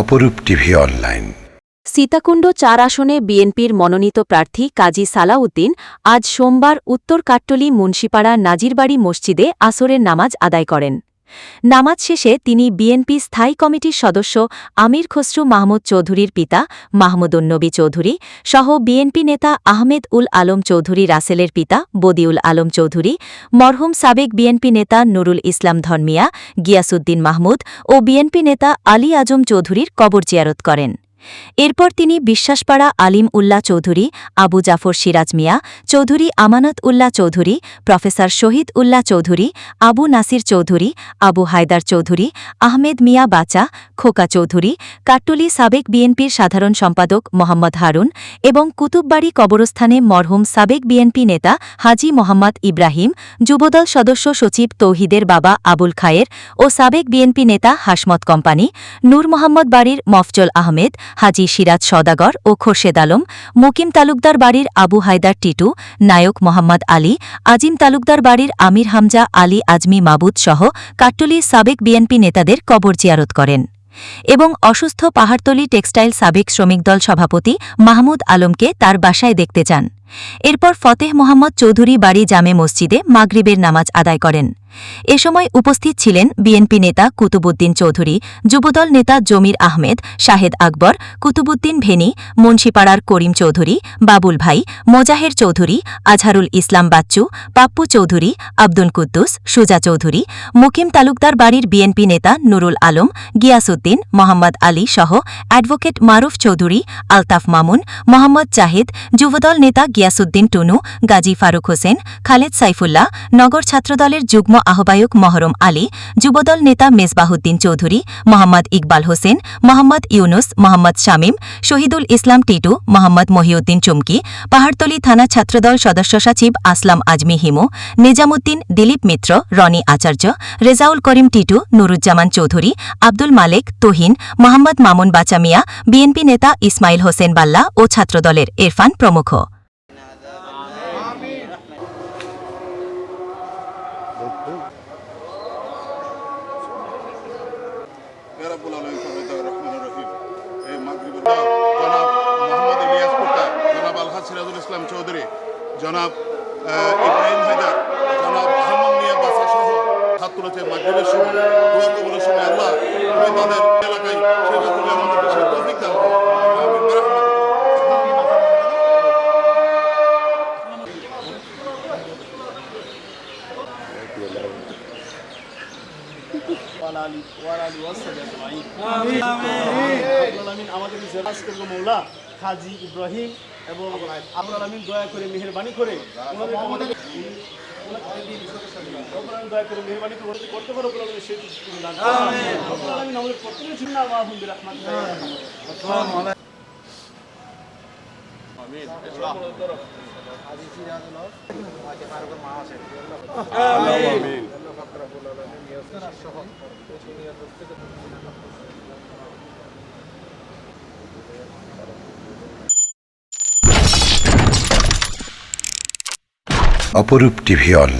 অপরূপ TV online. Sitakunda চার আসনে বিএনপির মনোনীত প্রার্থী কাজী সালাউদ্দিন আজ সোমবার উত্তর কাট্টলি মুন্সিপাড়া নাজিরবাড়ি মসজিদে আসরের নামাজ আদায় করেন। নামাজ শেষে তিনি বিএনপি স্থায়ী কমিটির সদস্য আমির খসরু মাহমুদ চৌধুরীর পিতা মাহমুদুন্নবী চৌধুরী সহ বিএনপি নেতা আহমেদ উল আলম চৌধুরী, রাসেলের পিতা বদিউল আলম চৌধুরী, মরহুম সাবেক বিএনপি নেতা নুরুল ইসলাম ধর্মিয়া গিয়াসুদ্দিন মাহমুদ ও বিএনপি নেতা আলী আজম চৌধুরীর কবর জিয়ারত করেন। এরপর তিনি বিশ্বাসপাড়া আলিম উল্লাহ চৌধুরী, আবু জাফর সিরাজ মিয়া, চৌধুরী আমানত উল্লাহ চৌধুরী, প্রফেসর শহীদ উল্লাহ চৌধুরী, আবু নাসির চৌধুরী, আবু হায়দার চৌধুরী, আহমেদ মিয়া বাচা, খোকা চৌধুরী, কাট্টুলি সাবেক বিএনপির সাধারণ সম্পাদক মোহাম্মদ হারুন এবং কুতুববাড়ি কবরস্থানে মরহুম সাবেক বিএনপি নেতা হাজি মোহাম্মদ ইব্রাহিম, যুবদল সদস্য সচিব তৌহিদের বাবা আবুল খায়ের ও সাবেক বিএনপি নেতা হাসমত কোম্পানি, নূর মোহাম্মদ বাড়ির মফজল আহমেদ হাজি সিরাজ সওদাগর ও খোরশেদ আলম, মুকিম তালুকদার বাড়ির আবু হায়দার টিটু, নায়ক মোহাম্মদ আলী, আজিম তালুকদার বাড়ির আমির হামজা আলী আজমি মাবুদ সহ কাট্টলির সাবেক বিএনপি নেতাদের কবর জিয়ারত করেন। এবং অসুস্থ পাহাড়তলি টেক্সটাইল সাবেক শ্রমিক দল সভাপতি মাহমুদ আলমকে তার বাসায় দেখতে যান। এরপর ফতেহ মোহাম্মদ চৌধুরী বাড়ি জামে মসজিদে মাগরিবের নামাজ আদায় করেন। এ সময় উপস্থিত ছিলেন বিএনপি নেতা কুতুবুদ্দিন চৌধুরী, যুবদল নেতা জমির আহমেদ, শাহেদ আকবর, কুতুবুদ্দিন ভেনি, মুন্সিপাড়ার করিম চৌধুরী, বাবুল ভাই, মোজাহের চৌধুরী, আজহারুল ইসলাম বাচ্চু, পাপ্পু চৌধুরী, আব্দুল কুদ্দুস, সুজা চৌধুরী, মুকিম তালুকদার বাড়ির বিএনপি নেতা নুরুল আলম গিয়াসুদ্দিন মোহাম্মদ আলী সহ অ্যাডভোকেট মারুফ চৌধুরী, আলতাফ মামুন, মোহাম্মদ জাহিদ, যুবদল নেতা গিয়াসুদ্দিন টুনু, গাজী ফারুক হোসেন, খালেদ সাইফুল্লাহ, নগর ছাত্রদলের যুগ্ম আহ্বায়ক মহরম আলী, যুবদল নেতা মেজবাহুদ্দিন চৌধুরী, মোহাম্মদ ইকবাল হোসেন, মোহাম্মদ ইউনুস, মোহাম্মদ শামীম, শহীদুল ইসলাম টিটু, মোহাম্মদ মহিউদ্দিন চুমকি, পাহাড়তলী থানা ছাত্রদল সদস্য সচিব আসলাম আজমি হিমু, নিজামুদ্দিন, দিলীপ মিত্র, রনি আচার্য, রেজাউল করিম টিটু, নুরুজ্জামান চৌধুরী, আব্দুল মালেক, তোহিন, মোহাম্মদ মামুন বাচামিয়া, বিএনপি নেতা ইসমাইল হোসেন বাল্লা ও ছাত্রদলের ইরফান প্রমুখ। রাব্বুল আলামিন রহমানুর রহিম। এই মাগরিবের জনাব মোহাম্মদ ইলিয়াস কোকা জনাব আলহাজ সিরাজুল ইসলাম চৌধুরী, জনাব ইব্রাহিম হায়দার, জনাব আহমদ মিয়া বাসা সহ হাত তুলেছে মাগরিবের সময়। দোয়া কবুলের সময় আল্লাহ তুমি তাদের এলাকায় সেবা তুলে আমাদেরকে সেই তৌফিক দান আমাদের মৌলা হাজি ইব্রাহিম এবং আব্দুল আমিন দয়া করে মেহেরবানি করে দয়া করে মেহেরবানি করে করতে পারো আমাদের সেই তুমি দান করো আমিন রব্বুল বিরহমাতিকা অপরূপ টিভি অনলাইন